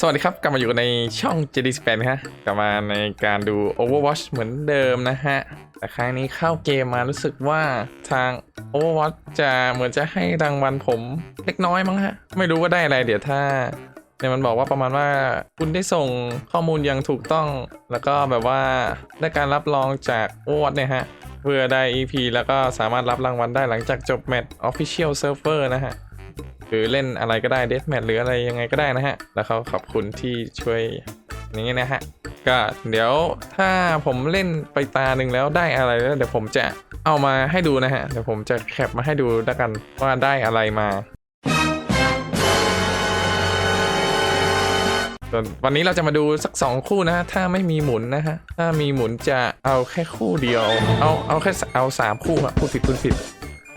สวัสดีครับ กลับมาอยู่ในช่อง JD Span ฮะกลับมาในการดู Overwatch เหมือนเดิมนะฮะ แต่ครั้งนี้เข้าเกมมารู้สึกว่าทาง Overwatch จะเหมือนจะให้รางวัลผมเล็กน้อยมั้งฮะ ไม่รู้ว่าได้อะไรเดี๋ยวถ้าเนี่ยมันบอกว่าประมาณว่าคุณได้ส่งข้อมูลอย่างถูกต้อง แล้วก็แบบว่าได้การรับรองจาก Overwatch เนี่ยฮะ เพื่อได้ EP แล้วก็สามารถรับรางวัลได้หลังจากจบแมตช์ Official Server นะฮะ หรือเล่นอะไรก็ได้เดสแมทหรืออะไรยังไงก็ได้นะฮะ แล้วเขาขอบคุณที่ช่วยอย่างนี้นะฮะ ก็เดี๋ยวถ้าผมเล่นไปตาหนึ่งแล้วได้อะไรแล้วเดี๋ยวผมจะเอามาให้ดูนะฮะ เดี๋ยวผมจะแคปมาให้ดูแล้วกันว่าได้อะไรมาส่วนวันนี้เราจะมาดูสัก 2 คู่นะฮะถ้าไม่มีหมุนนะฮะ ถ้ามีหมุนจะเอาแค่คู่เดียว เอาเอาแค่เอาสามคู่อะพูดผิดพูดผิด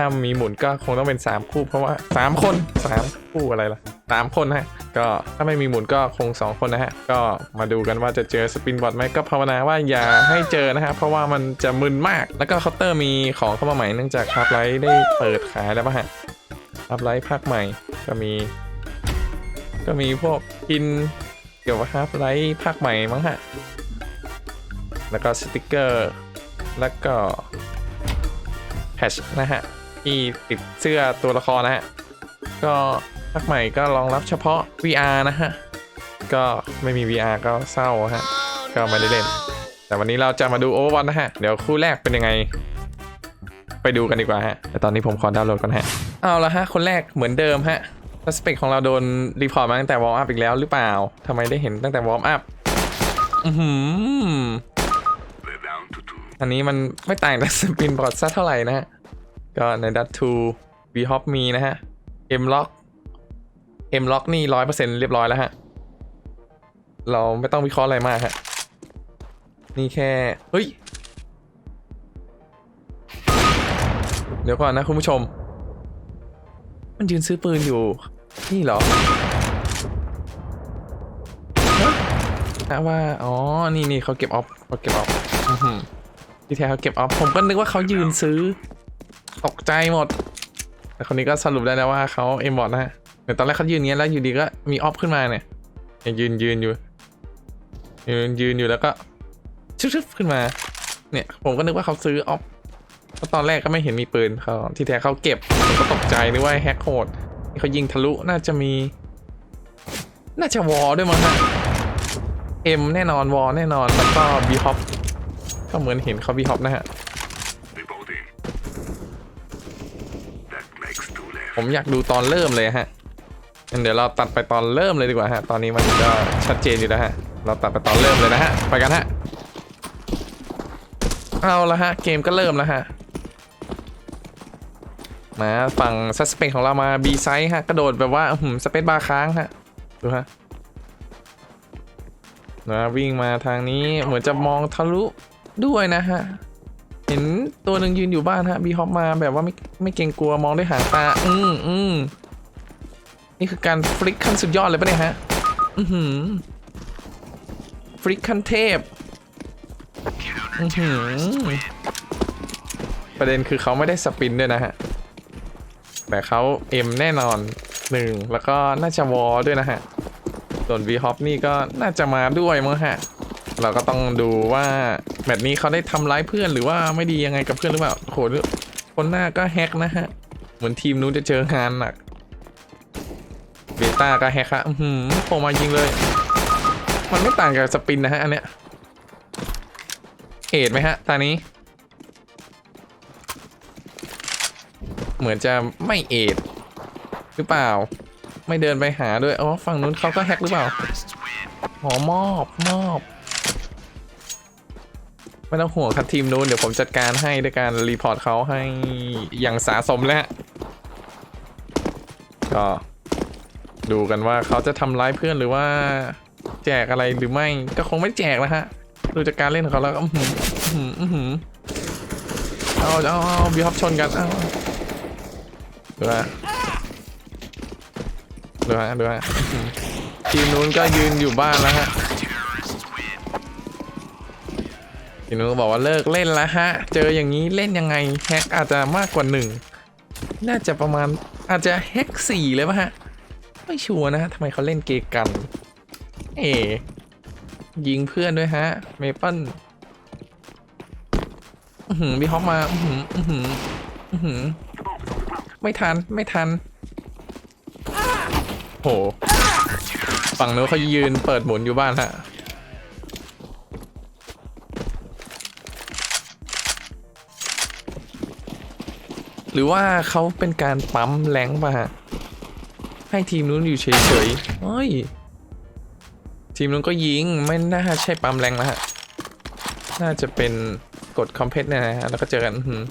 ถ้ามีหมุนก็คงต้องเป็น 3 คู่ เพราะว่า 3 คน 3 คู่อะไรล่ะ 3 คนฮะ ก็ถ้าไม่มีหมุนก็คง 2 คนนะฮะ ก็มาดูกันว่าจะเจอสปินบอทไหมก็ภาวนาว่าอย่าให้เจอนะฮะ เพราะว่ามันจะมึนมาก แล้วก็เคาน์เตอร์มีของเข้ามาใหม่เนื่องจากฮาร์ปไลท์ได้เปิดขายแล้วป่ะฮะฮาร์ปไลท์ภาคใหม่ก็มี ก็มีพวกกินเกี่ยวกับฮาร์ปไลท์ภาคใหม่มั้งฮะ แล้วก็สติกเกอร์ แล้วก็แพชนะฮะ ที่ติดเสื้อตัวละครนะฮะ ก็ภาคใหม่ก็รองรับเฉพาะ VR นะฮะ ก็ไม่มี VR ก็เศร้าฮะ ก็ไม่ได้เล่น แต่วันนี้เราจะมาดู Overwatch นะฮะ เดี๋ยวคู่แรกเป็นยังไง ไปดูกันดีกว่าฮะ แต่ตอนนี้ผมขอดาวน์โหลดก่อนฮะ เอาละฮะ คนแรกเหมือนเดิมฮะสเปคของเราโดนรีพอร์ตมาตั้งแต่วอร์มอัพอีกแล้วหรือเปล่าทำไมได้เห็นตั้งแต่วอร์มอัพอือหืออันนี้มันไม่ต่างจากสปินบอร์ดซะเท่าไหร่นะฮะ ก็ในดัตทูวีฮอปมีนะฮะ M lock M lock นี่ร้อยเปอร์เซ็นเรียบร้อยแล้วฮะ เราไม่ต้องวิเคราะห์อะไรมากฮะ นี่แค่ เฮ้ย เดี๋ยวก่อนนะคุณผู้ชม มันยืนซื้อปืนอยู่ นี่เหรอนะว่า อ๋อ นี่นี่เขาเก็บออฟเขาเก็บออฟที่แท้เขาเก็บออฟ ผมก็นึกว่าเขายืนซื้อ ตกใจหมด แต่คนนี้ก็สรุปได้แล้วว่าเขาเอ็มบอทนะฮะเดี๋ยวตอนแรกเขายืนอย่างเงี้ยแล้วอยู่ดีก็มีออฟขึ้นมาเนี่ยยืนยืนอยู่ ยืนยืนอยู่แล้วก็ชึบๆขึ้นมา เนี่ย ผมก็นึกว่าเขาซื้อออฟเพราะตอนแรกก็ไม่เห็นมีปืนเขาที่แท้เขาเก็บผมก็ตกใจนึกว่าแฮกโหดเขายิงทะลุน่าจะมี น่าจะวอลด้วยมั้งฮะเอ็มแน่นอนวอลแน่นอนแล้วก็บีฮอปก็เหมือนเห็นเขาบีฮอปนะฮะ ผมอยากดูตอนเริ่มเลยฮะงั้นเดี๋ยวเราตัดไปตอนเริ่มเลยดีกว่าฮะ ตอนนี้มันก็ชัดเจนอยู่แล้วฮะ เราตัดไปตอนเริ่มเลยนะฮะ ไปกันฮะ เอาละฮะ เกมก็เริ่มแล้วฮะ มาฝั่งซัสเปนของเรามาบีไซส์ฮะ กระโดดแบบว่าหืมสเปซบาร์ค้างฮะ ดูฮะนะวิ่งมาทางนี้เหมือนจะมองทะลุด้วยนะฮะ เห็นตัวหนึ่งยืนอยู่บ้านฮะบีฮอปมาแบบว่าไม่ไม่เกรงกลัวมองด้วยหางตา อืมอืมนี่คือการฟลิกขั้นสุดยอดเลยปะเนี่ยฮะ อือหือฟลิกขั้นเทพ อือหือประเด็นคือเขาไม่ได้สปินด้วยนะฮะ แต่เขาเอ็มแน่นอนหนึ่งแล้วก็น่าจะวอลด้วยนะฮะ ส่วน V Hop นี่ก็น่าจะมาด้วยมั้งฮะ เราก็ต้องดูว่า แมตช์นี้เขาได้ทำร้ายเพื่อนหรือว่าไม่ดียังไงกับเพื่อนหรือเปล่าโหคนหน้าก็แฮกนะฮะ เหมือนทีมนู้นจะเจองานหนักเบต้าก็แฮกฮะอืมโผล่มายิงเลย มันไม่ต่างกับสปินนะฮะ อันเนี้ยเอ็ดไหมฮะ ตานี้ เหมือนจะไม่เอ็ดหรือเปล่า ไม่เดินไปหาด้วย อ๋อ ฝั่งนู้นเขาก็แฮกหรือเปล่าหอมอบมอบ ไม่ต้องห่วงครับทีมนู้นเดี๋ยวผมจัดการให้ด้วยการรีพอร์ตเขาให้อย่างสาสมแล้วก็ดูกันว่าเขาจะทำร้ายเพื่อนหรือว่า แจกอะไรหรือไม่ก็คงไม่แจกนะฮะดูจากการเล่นของเขาแล้วอื้อหืออื้อหืออื้อหือเอาเอาเอาบีฮอปชนกันเอาดูฮะดูฮะดูฮะอื้อหือทีมนู้นก็ยืนอยู่บ้านแล้วฮะ ทีนู้นก็บอกว่าเลิกเล่นแล้วฮะ เจออย่างนี้เล่นยังไงแฮกอาจจะมากกว่าหนึ่งน่าจะประมาณอาจจะแฮกสี่เลยป่ะฮะ ไม่ชัวร์นะฮะทำไมเขาเล่นเกกัน เอ๋ยิงเพื่อนด้วยฮะ เมเปิลอื้อหือบีฮอปมาอื้อหืออื้อหืออื้อหือไม่ทัน ไม่ทัน โห ฝั่งนู้นเขายืนเปิดหมุนอยู่บ้านฮะ หรือว่าเขาเป็นการปั๊มแรงป่ะฮะให้ทีมนู้นอยู่เฉยๆเฮ้ย ทีมนู้นก็ยิง ไม่น่าใช่ปั๊มแรงนะฮะ น่าจะเป็นกดคอมเพลตเนี่ยนะฮะ แล้วก็เจอกันหือ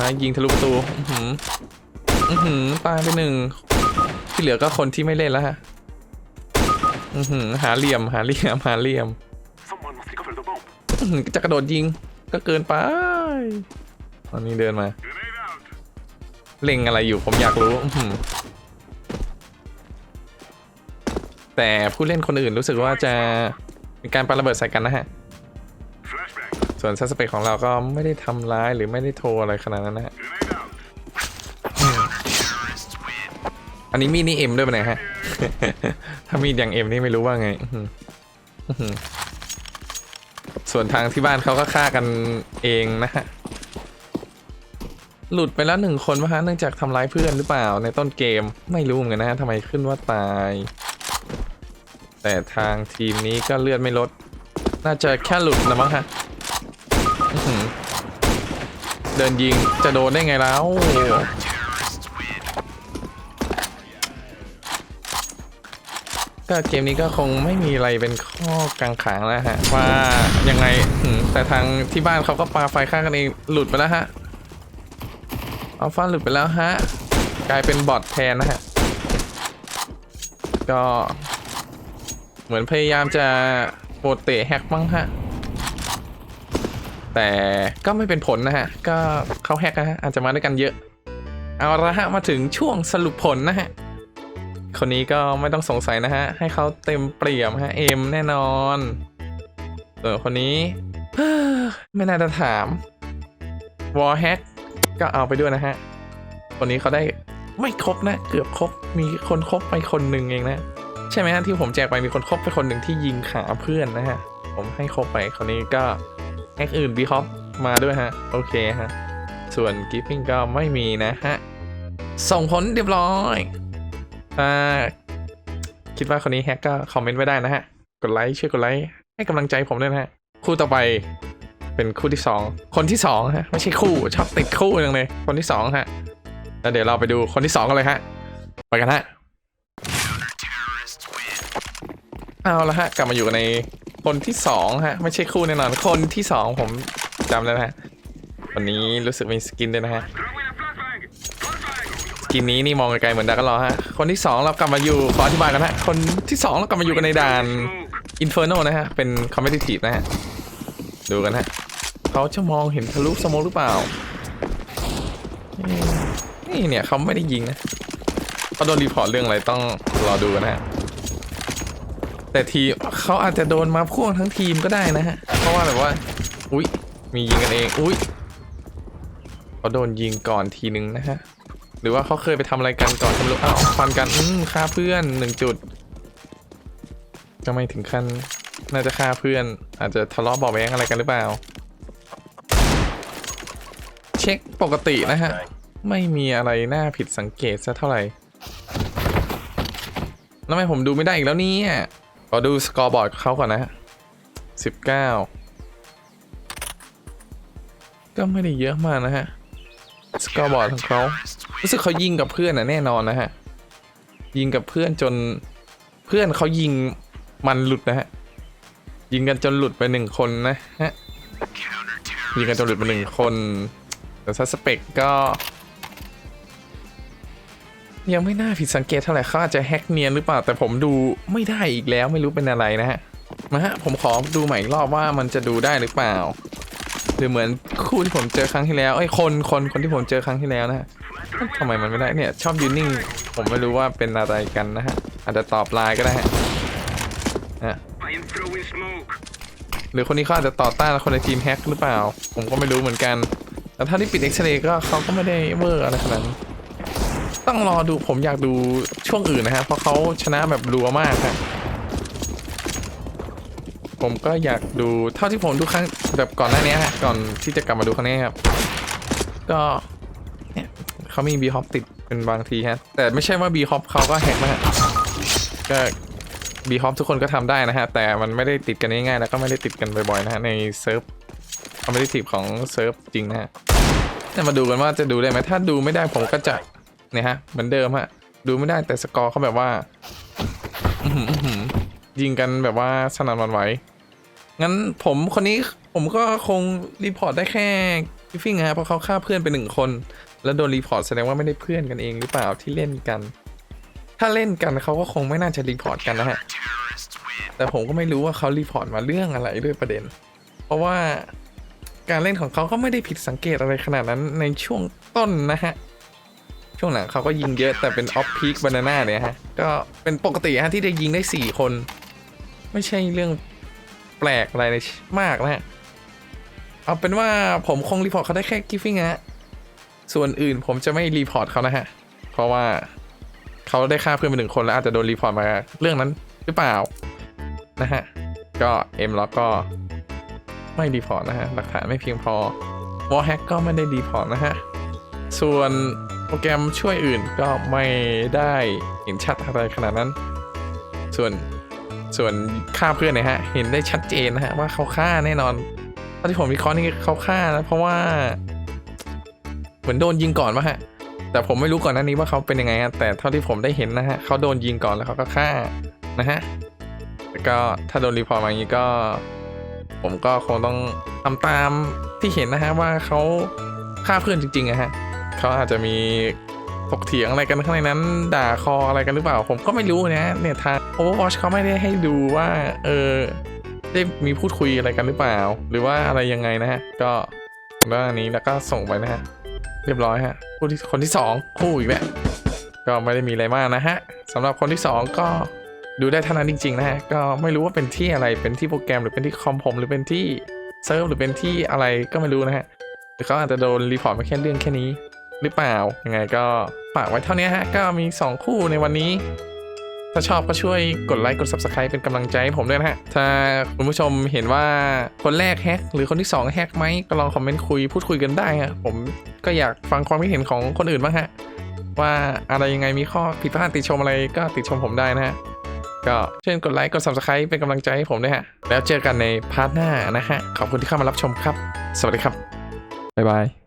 ฮะยิงทะลุประตูอื้อหืออื้อหือตายไปหนึ่ง ที่เหลือก็คนที่ไม่เล่นแล้วฮะอือหือหาเหลี่ยม หาเหลี่ยม หาเหลี่ยม จะกระโดดยิงก็เกินไป ตอนนี้เดินมา เล็งอะไรอยู่ผมอยากรู้ แต่ผู้เล่นคนอื่นรู้สึกว่าจะมีการปาระเบิดใส่กันนะฮะ ส่วนซัสเปกของเราก็ไม่ได้ทำร้ายหรือไม่ได้โทรอะไรขนาดนั้นนะฮะ อันนี้มีนี่เอ็มด้วยปะเนี่ยฮะ ถ้ามีอย่างเอ็มนี่ไม่รู้ว่าไง ส่วนทางที่บ้านเขาก็ฆ่ากันเองนะฮะ หลุดไปแล้วหนึ่งคนปะฮะเนื่องจากทำร้ายเพื่อนหรือเปล่าในต้นเกมไม่รู้เหมือนกันนะฮะทำไมขึ้นว่าตาย แต่ทางทีมนี้ก็เลือดไม่ลด น่าจะแค่หลุดนะมั้งฮะเดินยิงจะโดนได้ไงแล้วก็เกมนี้ก็คงไม่มีอะไรเป็นข้อกังขาแล้วฮะ ว่ายังไงแต่ทางที่บ้านเขาก็ปาไฟฆ่ากันเองหลุดไปแล้วฮะ อัลฟาหลุดไปแล้วฮะ กลายเป็นบอทแทนนะฮะ ก็เหมือนพยายามจะโปรเตะแฮกมั้งฮะ แต่ก็ไม่เป็นผลนะฮะ ก็เขาแฮกนะฮะ อาจจะมาด้วยกันเยอะ เอาละฮะ มาถึงช่วงสรุปผลนะฮะ คนนี้ก็ไม่ต้องสงสัยนะฮะ ให้เขาเต็มเปี่ยมฮะ เอ็มแน่นอนส่วนคนนี้ ไม่น่าจะถามวอลแฮก ก็เอาไปด้วยนะฮะคนนี้เขาได้ไม่ครบนะ เกือบครบมีคนครบไปคนหนึ่งเองนะ ใช่ไหมฮะที่ผมแจกไปมีคนครบไปคนหนึ่งที่ยิงขาเพื่อนนะฮะ ผมให้ครบไปคนนี้ก็แฮกอื่นบีฮอปมาด้วยฮะ โอเคฮะ ส่วนกิฟฟิงก็ไม่มีนะฮะ ส่งผลเรียบร้อยถ้าคิดว่าคนนี้แฮกก็คอมเมนต์ไว้ได้นะฮะ กดไลค์ช่วยกดไลค์ให้กำลังใจผมด้วยนะฮะ คู่ต่อไป เป็นคู่ที่สองคนที่สองฮะไม่ใช่คู่ชอบติดคู่จังเลยคนที่สองฮะแล้วเดี๋ยวเราไปดูคนที่สองกันเลยฮะไปกันฮะเอาละฮะกลับมาอยู่ในคนที่สองฮะไม่ใช่คู่แน่นอนคนที่สองผมจำแล้วนะฮะวันนี้รู้สึกมีสกินด้วยนะฮะสกินนี้นี่มองไกลๆเหมือนดากรอฮะคนที่สองเรากลับมาอยู่ขออธิบายกันฮะคนที่สองเรากลับมาอยู่กันในด่าน Smoke. Inferno นะฮะเป็น competitive นะฮะ ดูกันฮะเขาจะมองเห็นทะลุสโมกหรือเปล่า นี่เนี่ยเขาไม่ได้ยิงนะเขาโดนรีพอร์ตเรื่องอะไรต้องรอดูกันะฮะแต่ทีเขาอาจจะโดนมาพ่วงทั้งทีมก็ได้นะฮะ เพราะว่าแบบว่า อุ๊ยมียิงกันเอง อุ๊ยเขาโดนยิงก่อนทีนึงนะฮะ หรือว่าเขาเคยไปทำอะไรกันก่อนทำรู้อ้าวฟันกัน อืมฆ่าเพื่อนหนึ่งจุดก็ไม่ถึงขั้น น่าจะฆ่าเพื่อน อาจจะทะเลาะเบาะแว้งอะไรกันหรือเปล่า เช็คปกตินะฮะ ไม่มีอะไรน่าผิดสังเกตสักเท่าไหร่แล้วทำไมผมดูไม่ได้อีกแล้วเนี่ยขอดูสกอร์บอร์ดเขาก่อนนะฮะสิบเก้าก็ไม่ได้เยอะมากนะฮะ สกอร์บอร์ดของเขารู้สึกเขายิงกับเพื่อนนะแน่นอนนะฮะ ยิงกับเพื่อนจนเพื่อนเขายิงมันหลุดนะฮะ ยิงกันจนหลุดไปหนึ่งคนนะฮะยิงกันจนหลุดไปหนึ่งคนแต่ซัสเปกก็ ยังไม่น่าผิดสังเกตเท่าไหร่เขาอาจจะแฮกเนียนหรือเปล่า แต่ผมดูไม่ได้อีกแล้วไม่รู้เป็นอะไรนะฮะมาฮะผมขอดูใหม่อีกรอบว่ามันจะดูได้หรือเปล่าหรือเหมือนคู่ที่ผมเจอครั้งที่แล้วไอ้คนคนคนที่ผมเจอครั้งที่แล้วนะฮะทำไมมันไม่ได้เนี่ย ชอบยืนนิ่ง ผมไม่รู้ว่าเป็นอะไรกันนะฮะอาจจะตอบไลน์ก็ได้ฮะ หรือคนนี้เขาอาจจะต่อต้านคนในทีมแฮกหรือเปล่า ผมก็ไม่รู้เหมือนกัน แต่ถ้าที่ปิดเอ็กซเรย์ก็เขาก็ไม่ได้เวอร์อะไรขนาดนั้นต้องรอดูผมอยากดูช่วงอื่นนะฮะ เพราะเขาชนะแบบรัวมากฮะผมก็อยากดูเท่าที่ผมดูครั้งแบบก่อนหน้านี้ฮะก่อนที่จะกลับมาดูครั้งนี้ครับ ก็เนี่ยเขามีบีฮอปติดเป็นบางทีฮะ แต่ไม่ใช่ว่าบีฮอปเขาก็แฮกนะฮะก็ บีฮอปทุกคนก็ทำได้นะฮะ แต่มันไม่ได้ติดกันง่ายๆแล้วก็ไม่ได้ติดกันบ่อยๆนะฮะ ในเซิร์ฟคอมเพลติฟของเซิร์ฟจริงนะฮะจะมาดูกันว่าจะดูได้ไหมถ้าดูไม่ได้ผมก็จะเนี่ยฮะเหมือนเดิมฮะดูไม่ได้แต่สกอร์เขาแบบว่ายิงกันแบบว่าสนั่นวันไหวงั้นผมคนนี้ผมก็คงรีพอร์ตได้แค่กิฟฟิ้งฮะเพราะเขาฆ่าเพื่อนไปหนึ่งคน แล้วโดนรีพอร์ตแสดงว่าไม่ได้เพื่อนกันเองหรือเปล่าที่เล่นกัน ถ้าเล่นกันเขาก็คงไม่น่าจะรีพอร์ตกันนะฮะ แต่ผมก็ไม่รู้ว่าเขารีพอร์ตมาเรื่องอะไรด้วยประเด็น เพราะว่าการเล่นของเขาก็ไม่ได้ผิดสังเกตอะไรขนาดนั้นในช่วงต้นนะฮะ ช่วงหลังเขาก็ยิงเยอะแต่เป็นออฟพีคบานาน่าเนี่ยฮะ ก็เป็นปกติฮะที่ได้ยิงได้ 4 คน ไม่ใช่เรื่องแปลกอะไรเลยมากนะฮะ เอาเป็นว่าผมคงรีพอร์ตเขาได้แค่กิฟฟิ้งฮะ ส่วนอื่นผมจะไม่รีพอร์ตเขานะฮะ เพราะว่า เขาได้ฆ่าเพื่อนไปหนึ่งคนแล้วอาจจะโดนรีพอร์ตมาเรื่องนั้นหรือเปล่านะฮะก็เอ็มล้วก็ไม่รีพอร์ตนะฮะหลักฐานไม่เพียงพอวอลแฮกก็ไม่ได้รีพอร์ตนะฮะส่วนโปรแกรมช่วยอื่นก็ไม่ได้เห็นชัดอะไรขนาดนั้น ส่วนส่วนฆ่าเพื่อนนี่ยฮะเห็นได้ชัดเจนนะฮะว่าเขาฆ่าแน่นอนตอนที่ผมวิเคราะห์นี่เขาฆ่านะเพราะว่า เหมือนโดนยิงก่อนวะฮะ แต่ผมไม่รู้ก่อนหน้านี้ว่าเขาเป็นยังไงฮะแต่เท่าที่ผมได้เห็นนะฮะเขาโดนยิงก่อนแล้วเขาก็ฆ่านะฮะแล้วก็ถ้าโดนรีพอร์ตมาอย่างนี้ก็ ผมก็คงต้องทำตามที่เห็นนะฮะว่าเขาฆ่าเพื่อนจริงๆอะฮะเขาอาจจะมีถกเถียงอะไรกันข้างในนั้น ด่าคออะไรกันหรือเปล่า ผมก็ไม่รู้นะเนี่ยทาง Overwatch เขาไม่ได้ให้ดูว่า เออได้มีพูดคุยอะไรกันหรือเปล่า หรือว่าอะไรยังไงนะฮะก็เรื่องอันนี้แล้วก็ส่งไปนะฮะ เรียบร้อยฮะผู้ที่คนที่สองคู่อีกแล้วก็ไม่ได้มีอะไรมากนะฮะสำหรับคนที่สองก็ดูได้เท่านั้นจริงๆนะฮะก็ไม่รู้ว่าเป็นที่อะไรเป็นที่โปรแกรมหรือเป็นที่คอมผมหรือเป็นที่เซิร์ฟหรือเป็นที่อะไรก็ไม่รู้นะฮะหรือเขาอาจจะโดนรีพอร์ตมาแค่เรื่องแค่นี้ หรือเปล่ายังไงก็ฝากไว้เท่านี้ฮะก็มี 2 คู่ในวันนี้ ถ้าชอบก็ช่วยกดไลค์กด subscribe เป็นกำลังใจให้ผมด้วยนะฮะ ถ้าคุณผู้ชมเห็นว่าคนแรกแฮกหรือคนที่ 2 แฮกไหมก็ลองคอมเมนต์คุยพูดคุยกันได้ฮะผมก็อยากฟังความคิดเห็นของคนอื่นบ้างฮะ ว่าอะไรยังไงมีข้อผิดพลาดติชมอะไรก็ติชมผมได้นะฮะ ก็เช่นกดไลค์กด subscribe เป็นกำลังใจให้ผมด้วยฮะ แล้วเจอกันในพาร์ทหน้านะฮะ ขอบคุณที่เข้ามารับชมครับ สวัสดีครับบ๊ายบาย